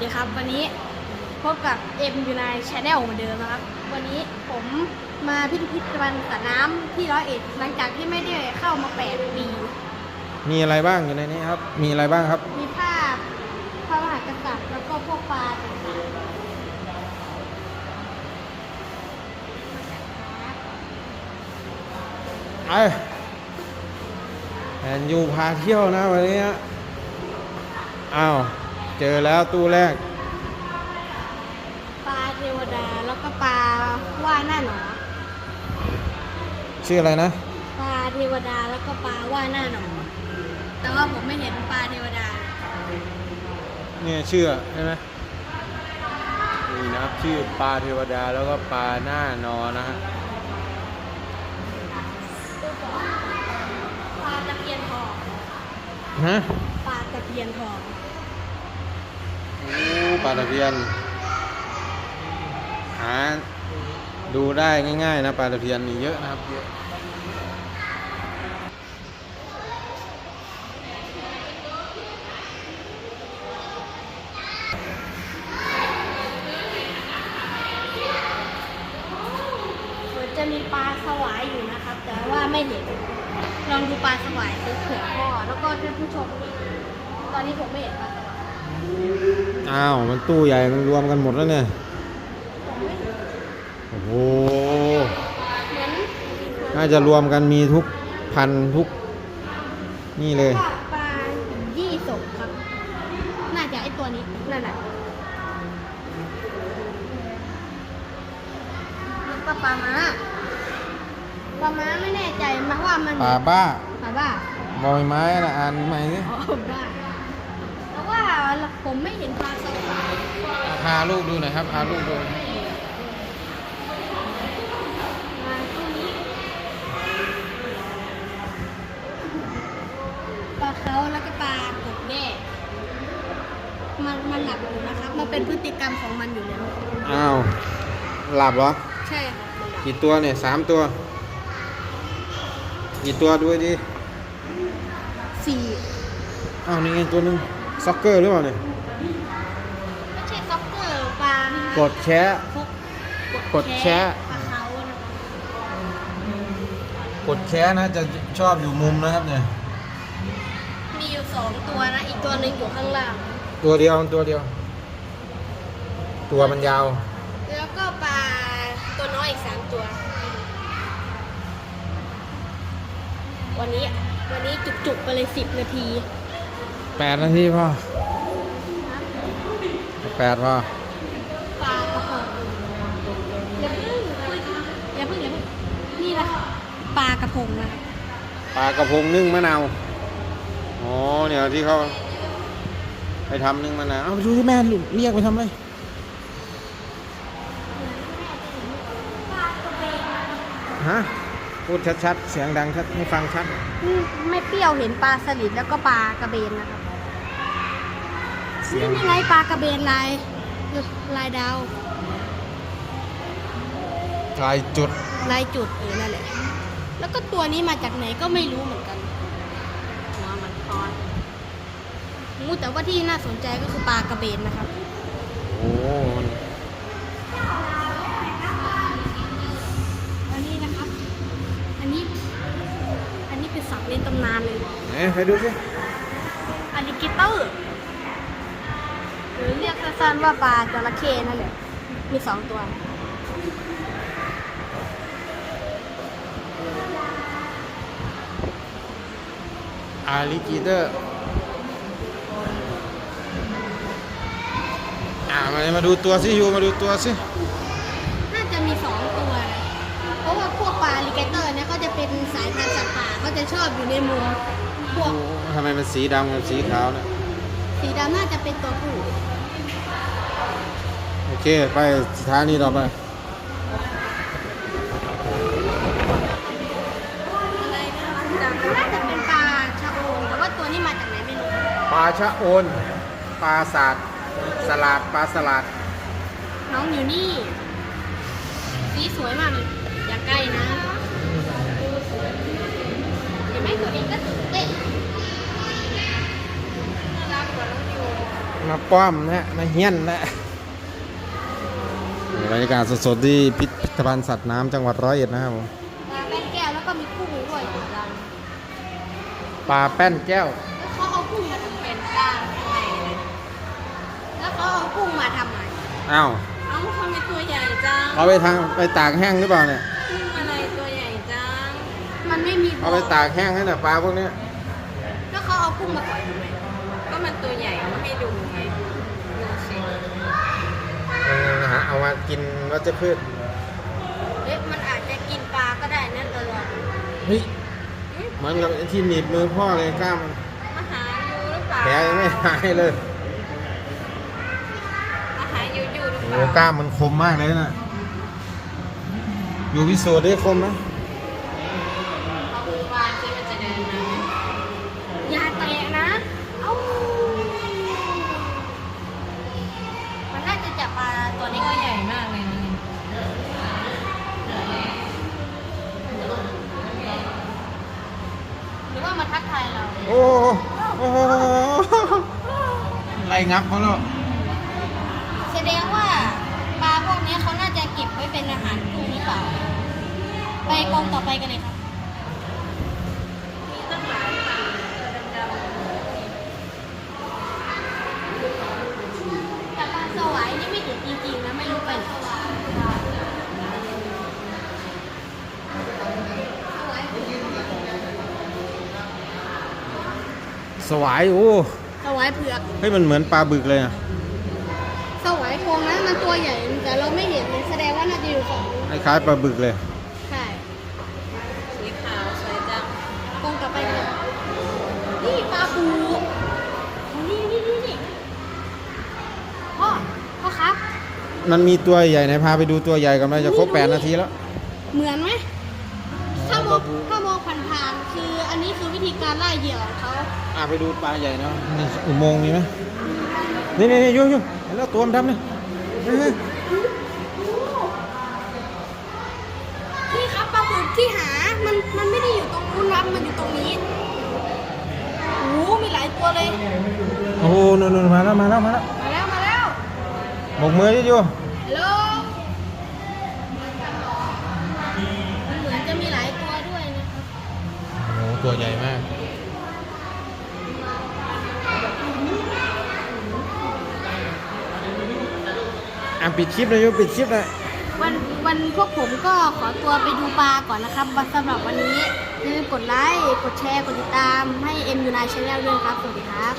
ดีครับ วันนี้พบกับเอ็มยูไนชาแนลเหมือนเดิมนะครับ วันนี้ผมมาพิพิธภัณฑ์สัตว์น้ำที่ร้อยเอ็ดหลังจากที่ไม่ได้เข้ามาแปดปี มีอะไรบ้างอยู่ในนี้ครับ มีอะไรบ้างครับ มีภาพพระมหากษัตริย์แล้วก็พวกปลาต่างไอแอนยูพาเที่ยวนะวันนี้ฮะอ้าว เจอแล้วตู้แรกๆปลาเทวดาแล้วก็ปลาว่ายหน้าหนอชื่ออะไรนะ ปลาเทวดาแล้วก็ปลาว่ายหน้าหนอแต่ว่าผมไม่เห็นปลาเทวดาเนี่ยชื่อใช่ไหมนี่นะครับชื่อปลาเทวดาแล้วก็ปลาหน้านอนะฮะปลาตะเพียนทองฮะปลาตะเพียนทองโอ้ ปลาตะเพียน หาดูได้ง่ายๆนะปลาตะเพียนมีเยอะนะครับเยอะจะมีปลาสวายอยู่นะครับ แต่ว่าไม่เห็น ลองดูปลาสวายซื้อเผื่อพ่อแล้วก็ท่านผู้ชม ตอนนี้ผมไม่เห็นปลาสวาย อ้าว มันตู้ใหญ่ มันรวมกันหมดแล้วเนี่ยผมไม่เห็นโอ้โหเหมือนน่าจะรวมกันมีทุกพันทุก นี่เลยว่าปลายี่สกครับ น่าจะไอตัวนี้ นั่นแหละแล้วก็ปลาม้าปลาม้าไม่แน่ใจมาว่ามันปลาบ้าปลาบ้าบอยไม้นะอ่านใหม่สิอ๋อบ้าแต่ว่า ผมไม่เห็นปลาสวายพาลูกดูหน่อยครับ พาลูกดู มาตู้นี้ปลาเขาแล้วก็ปลากดแด้มันมันหลับอยู่นะครับ มันเป็นพฤติกรรมของมันอยู่แล้ว อ้าว หลับเหรอ ใช่ครับมันหลับกี่ตัวเนี่ยสามตัว กี่ตัวด้วยดิสี่อ้าว นี่ไงตัวหนึง ซ็อกเกอร์หรือเปล่าเนี่ยไม่ใช่ซ็อกเกอร์ปลากดแชะพวกกดแชะ ปลาเขานะกดแชะนะจะชอบอยู่มุมนะครับเนี่ย มีอยู่สองตัวนะ อีกตัวหนึ่งอยู่ข้างล่าง ตัวเดียวตัวเดียว ตัวมันยาว แล้วก็ปลาตัวน้อยอีกสามตัว วันนี้วันนี้จุกๆไปเลยสิบนาที แปดนาทีพ่อแปดพ่อปลากระพงอย่าเพิ่งคุยอย่าเพิ่งอย่าเพิ่งนี่นะปลากระพงนะปลากระพงนึ่งมะนาวอ๋อเนี่ยที่เขาไปทำนึ่งมะนาวเอาไปดูที่แม่เรียกไปทำอะไรฮะพูดชัดๆ เสียงดังชัดให้ฟังชัดอืมไม่เปรี้ยวเห็นปลาสลิดแล้วก็ปลากระเบนนะครับ เสียนี่งนี่ไงปลากระเบนลายลายดาวลายจุดลายจุดเออนั่นแหละ แล้วก็ตัวนี้มาจากไหนก็ไม่รู้เหมือนกันหัวมันคอนงูแต่ว่าที่น่าสนใจก็คือปลากระเบนนะครับ โอ้มันอันนี้นะครับ อันนี้ อันนี้เป็นสัตว์ในตำนานเลยไหนไปดูสิอลิเกเตอร์หรือเรียก สั้นๆว่าปลาจระเข้นั่นแหละ มีสองตัว อาลิกีเตอร์ อ่ามามาดูตัวสิยูมาดูตัวสิ น่าจะมีสองตัวนะ เพราะว่าพวกปลาอลิเกเตอร์เนี่ยก็จะเป็นสายพันธุ์สัตว์ป่าก็จะชอบอยู่ในมุมพวกโอ้ทำไมมันสีดำกับสีขาวเนี่ย สีดำน่าจะเป็นตัวผู้ โอเค ไปสถานีต่อไปอะไรนะน่าจะเป็นปลาชะโอนแต่ว่าตัวนี้มาจากไหนไม่รู้ปลาชะโอนปลาสาดสลัดปลาสลัดน้องอยู่นี่สีสวยมากเลยอย่าใกล้นะเห็นไหมตัวเองก็ตื่นเต้นน่ารักก มาป้อมนะมาเฮี้ยนนะนี่บรรยากาศสดๆที่พิพิธภัณฑ์สัตว์น้ำจังหวัดร้อยเอ็ดนะครับผมปลาแป้นแก้วแล้วก็มีกุ้งด้วยอยู่ด้านปลาแป้นแก้ว แล้วเขาเอากุ้งมาทำเป็นด้านข้างในเลยแล้วเขาเอากุ้งมาทำอะไรอ้าวเอ้าทำไมตัวใหญ่จังเอาไปทางไปตากแห้งหรือเปล่าเนี่ย กุ้งอะไรตัวใหญ่จังมันไม่มีเอาไปตากแห้งให้น่ะปลาพวกเนี้ยแล้วเขาเอากุ้งมาปล่อยทำไมก็ มันตัวใหญ่เอามาให้ดูไงดูสิเออหาเอามากินวัชพืชเอ๊ะมันอาจจะกินปลาก็ได้นั่นตลอดเฮ้ยเหมือนกับไอ้ที่หนีบมือพ่อเลยกล้ามมันมาหาอยู่หรือเปล่าแผลยังไม่หายเลยมาหาอยู่อยู่หรือเปโอ้ล่ากล้ามมันคมมากเลยน่ะอยู่พิสูจน์ได้คมไหม งับเขาแล้วแสดงว่าปลาพวกนี้เขาน่าจะเก็บไว้เป็นอาหารกุ้งหรือเปล่า ไปกองต่อไปกันเลยครับมีตั้งหลายปลาตัวดำแต่ปลาสวายนี่ไม่เห็นจริงๆนะไม่รู้ไปไหนสวายสวายโอ้ สวายเผือกเฮ้ยมันเหมือนปลาบึกเลยอะสวายโครงนั้นมันตัวใหญ่แต่เราไม่เห็นเลยแสดงว่าน่าจะอยู่ฝั่งนู้นคล้ายๆปลาบึกเลย ใช่ๆสีขาวสวยจังกองต่อไปกันเลยนี่ปลาปูนี่นี่นี่นี่พ่อพ่อครับ มันมีตัวใหญ่ไหนพาไปดูตัวใหญ่กันไหมจะครบแปดนาทีแล้ว เหมือนไหม ถ้ามองถ้ามองผ่านๆคืออันนี้คือวิธีการไล่เหยื่อของเขาอะไปดูปลาใหญ่เนาะนี่อุโมงค์มีไหมนี่นี่นี่ยุ่งยุ่งเห็นแล้วตัวมันดำเนี่ยเฮ้ยนี่ครับปลาบึกที่หา มันมันไม่ได้อยู่ตรงนู้นครับมันอยู่ตรงนี้โอ้โหมีหลายตัวเลย โอ้โหนู่นๆมาแล้วมาแล้วมาแล้วมาแล้วมาแล้ว บกมือดิอ ตัวใหญ่มาก อะปิดคลิปเลยโยปิดคลิปนะวันวันพวกผมก็ขอตัวไปดูปลาก่อนนะครับสำหรับวันนี้อย่าลืมกดไลค์ กดแชร์ กดติดตามให้เอ็มยูไนชาแนลด้วยครับ สวัสดีครับ